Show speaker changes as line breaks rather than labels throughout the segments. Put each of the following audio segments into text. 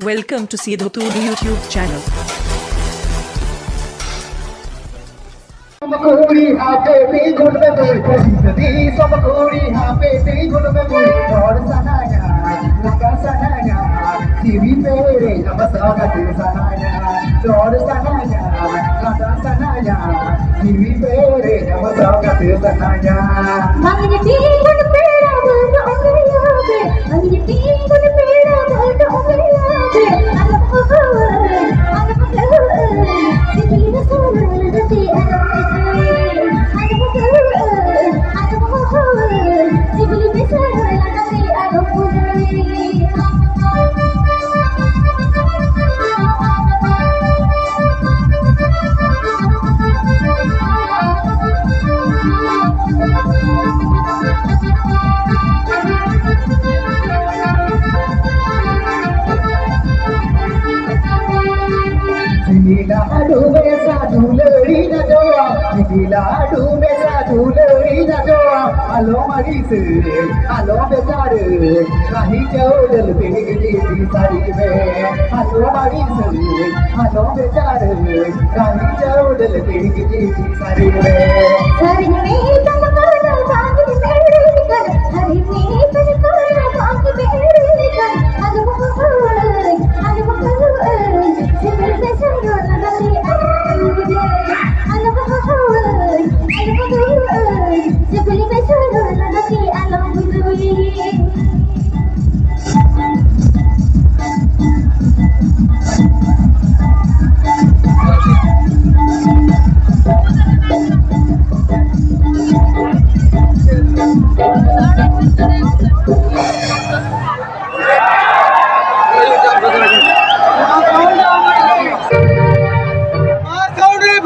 Welcome to Sidhotud YouTube channel.
समकूरी हापे पे गुण में बोल दी समकूरी हापे पे गुण में बोल और
सनाया लगा सनाया। टीवी पे रे नम स्वागत सनाया। और सनाया लगा सनाया। टीवी पे रे नम स्वागत सनाया
मंगती डूबे साधू लड़ी न जोआ नीला डूबे साधू लड़ी न जोआ आलो मरी से आलो बेचार काही चौदल बेगली ती सारी में आलो मरी से आलो बेचार काही चौदल बेगली ती सारी में
हरि में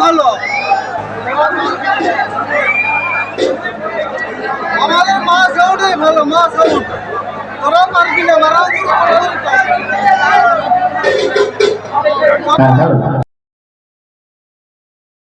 ভালো আমাদের মা সাউন্ডই ভালো। মা সাউন্ড তোরা পারবি না মারাও